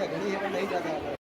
ਹੈਗੇ ਨਹੀਂ ਇਹ ਨਹੀਂ ਜ਼ਿਆਦਾ।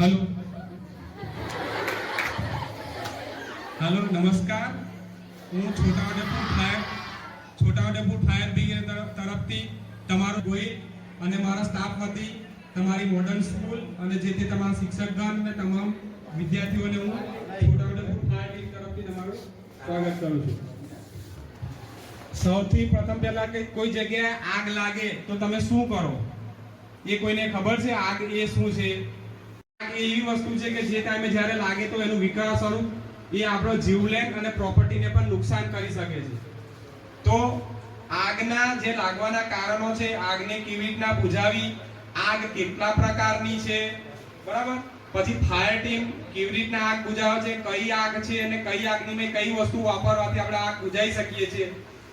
હલો. હલો, નમસ્કાર. હું Chhotaudepur fire Chhotaudepur fire brigade તરફ- તરફથી તમારો ગોહિલ અને મારા સ્ટાફ વતી તમારી મોડર્ન સ્કૂલ અને જે તે તમારા શિક્ષકગણ અને તમામ વિદ્યાર્થીઓને હું છોટાઉદેપુર ફાયર બ્રિગેડ તરફથી તમારું સ્વાગત કરું છું. સૌથી પ્રથમ પહેલા કે કોઈ જગ્યાએ આગ લાગે તો તમે શું કરો? એ કોઈને ખબર છે? આગ એ શું છે? એવી વસ્તુ છે કે જે ટાઈમે જ્યારે લાગે તો એનું વિકરાળ સ્વરૂપ એ આપણો જીવલેણ અને પ્રોપર્ટીને પણ નુકસાન કરી શકે છે. તો આગના જે લાગવાના કારણો છે, આગને કેવી રીતના બુઝાવી આગ કેટલા પ્રકારની છે, બરાબર? પછી ફાયર ટીમ કેવી રીતના આગ બુઝાવે છે, કઈ આગ છે અને કઈ આગની મેં કઈ વસ્તુ વાપરવાથી આપણે આગ બુઝાવી શકીએ છીએ,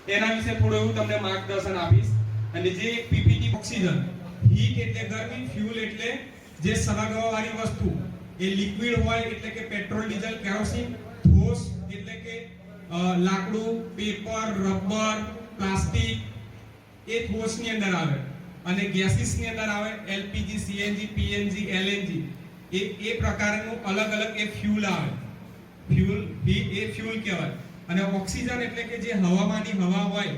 એના વિશે થોડું એવું તમને માર્ગદર્શન આપીશ. અને જે પીપીટી ઓક્સિજન હીટ એટલે ગરમી ફ્યુલ એટલે જે સળગવા વાળી વસ્તુ, એ લિક્વિડ હોય એટલે કે પેટ્રોલ ડીઝલ કેરોસીન, ઠોસ એટલે કે લાકડું, પેપર, રબર, પ્લાસ્ટિક, એ ઠોસની અંદર આવે. અને ગેસીસની અંદર આવે એલપીજી, સીએનજી, પીએનજી, એલએનજી. એ એ પ્રકારનું અલગ અલગ એ ફ્યુલ આવે. ફ્યુલ એ ફ્યુલ કહેવાય. અને ઓક્સિજન એટલે કે જે હવામાંની હવા હોય,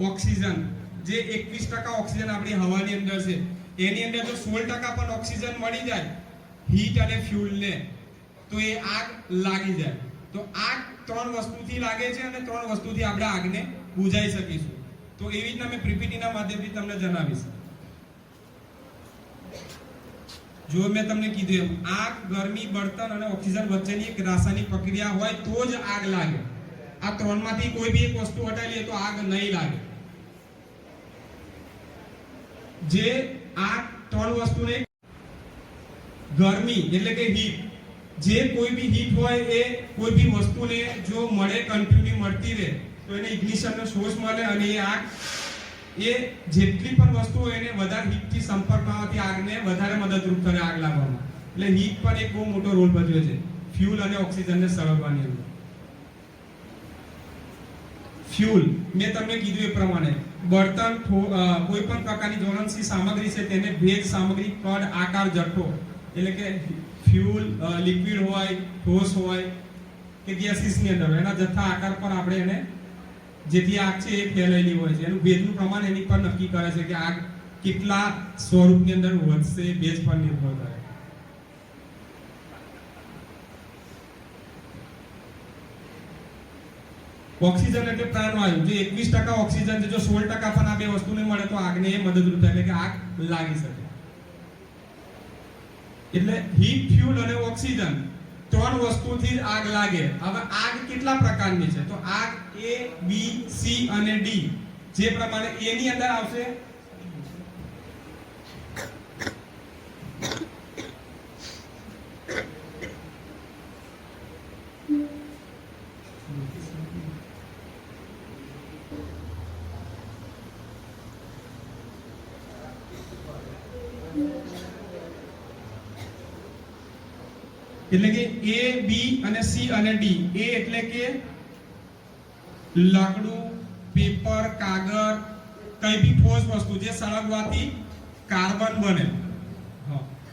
ઓક્સિજન. જે 21% ઓક્સિજન આપણી હવાની અંદર છે. એની અંદર જો 16% પણ ઓક્સિજન મળી જાય હીટ અને ફ્યુલને તો એ આગ લાગી જાય. તો આગ ત્રણ વસ્તુથી લાગે છે અને ત્રણ વસ્તુથી આપણે આગને બુઝાઈ શકીશું. તો એવી રીતના મેં પીપીટીના માધ્યમથી તમને જણાવીશ. જો મેં તમને કીધું એમ, આગ, ગરમી, બળતણ અને ઓક્સિજન વચ્ચેની એક રાસાયણિક પ્રક્રિયા હોય તો જ આગ લાગે. આ ત્રણમાંથી કોઈ બી એક વસ્તુ હટાવી લઈએ તો આગ નહીં લાગે. જે આ ત્રણ વસ્તુને ગરમી એટલે કે હીટ જે કોઈ બી હીટ હોય એ કોઈ બી વસ્તુને જો મળે કન્ટિન્યુ મળતી રહે, તો એને ઇગ્નિશનનો સોર્સ મળે અને એ આગ, એ જેટલી પણ વસ્તુ હોય એને વધારે હીટથી સંપર્કમાં આવતી આગને વધારે મદદરૂપ કરે આગ લાગવામાં. એટલે હીટ પણ એક બહુ મોટો રોલ ભજવે છે. ફ્યુલ અને ઓક્સિજનને સળગવાની અંદર ફ્યુલ મેં તમને કીધું એ પ્રમાણે. બળતણ કોઈ પણ પ્રકારની જ્વલનશીલ સામગ્રી છે, તેને ભેજ સામગ્રી કદ આકાર જથ્થો એટલે કે ફ્યુલ લિક્વિડ હોય ઠોસ હોય, કે ગેસીસની અંદર એના જથ્થા આકાર પર આપણે એને જેથી આગ છે એ ફેલાયેલી હોય છે. એનું ભેજનું પ્રમાણ એની પર નક્કી કરે છે કે આગ કેટલા સ્વરૂપની અંદર વધશે ભેજ પર નિર્ભર કરે ઓક્સિજન એટલે પ્રાણવાયુ. જે એકવીસ ટકા ઓક્સિજન છે, જો સોળ ટકા પણ આ બે વસ્તુને મળે, તો આગને એ મદદરૂપ થાય, એટલે કે આગ લાગી શકે. એટલે હીટ ફ્યુલ અને ઓક્સિજન ત્રણ વસ્તુથી જ આગ લાગે. હવે આગ કેટલા પ્રકારની છે? તો આગ એ બી સી અને ડી જે પ્રમાણે એની અંદર આવશે એટલે કે એ બી અને સી અને ડી એ એટલે કે લાકડું, પેપર, કાગળ, કઈ બી ઠોસ વસ્તુ. જે સળગવાથી કાર્બન બને.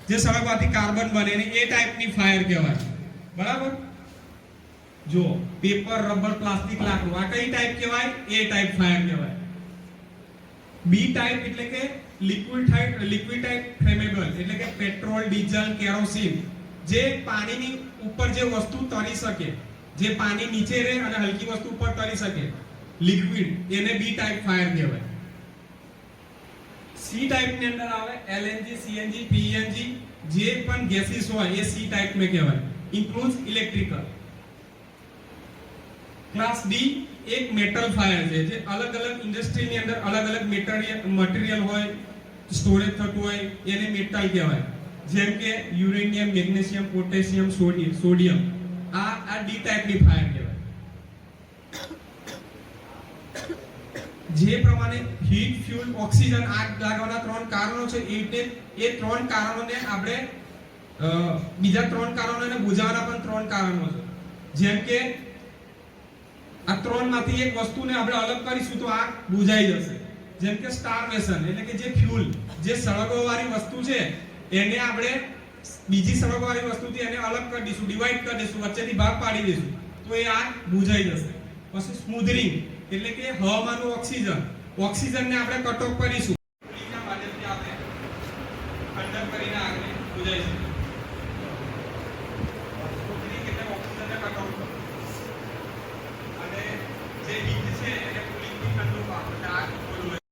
જે સળગવાથી કાર્બન બને એ ટાઈપની ફાયર કહેવાય. બરાબર? જો, પેપર, રબર, પ્લાસ્ટિક, લાકડું, આ કઈ ટાઈપ કહેવાય? એ ટાઈપ ફાયર કહેવાય. બી ટાઈપ એટલે કે liquid type liquid type flammable એટલે કે પેટ્રોલ ડીઝલ કેરોસીન જે પાણીની ઉપર જે વસ્તુ તરી શકે, જે પાણી નીચે રહે અને હલકી વસ્તુ ઉપર તરી શકે લિક્વિડ એને બી ટાઈપ ફાયર કહેવાય. સી ટાઈપની અંદર આવે એલએનજી સીએનજી પીએનજી જે પણ ગેસીસ હોય એ સી ટાઈપ મે કહેવાય. ઇન્ક્લુડ્સ ઇલેક્ટ્રિકલ ક્લાસ ડી એક મેટલ ફાયર છે, જે અલગ અલગ ઇન્ડસ્ટ્રીની અંદર અલગ અલગ મટીરિયલ મટીરિયલ હોય સ્ટોરેજ થતું હોય, એને મેટલ કહેવાય. જેમ કે uranium, magnesium, potassium sodium sodium. આ આ ડી ટાઈપની ફાયર કહેવાય. જે પ્રમાણે હીટ ફ્યુલ ઓક્સિજન આગ લાગવાના ત્રણ કારણો છે, એ રીતે એ ત્રણ કારણોને આપણે બીજા ત્રણ કારણોને બુજાવવાના પણ ત્રણ કારણો છે. જેમ કે આ ત્રણમાંથી એક વસ્તુને આપણે અલગ કરીશું તો આગ બુજાઈ જશે. જેમ કે સ્ટારવેશન એટલે કે જે ફ્યુલ જે સળગવાવાળી વસ્તુ છે એને આપણે બીજી સળગવાવાળી વસ્તુથી એને અલગ કરી દઈશું ડિવાઈડ કરી દઈશું, વચ્ચેથી ભાગ પાડી દઈશું. તો એ આ બુજાઈ જશે. પછી સ્મૂધરિંગ, એટલે કે હવામાનું ઓક્સિજન. ઓક્સિજનને આપણે કટ કરીશું.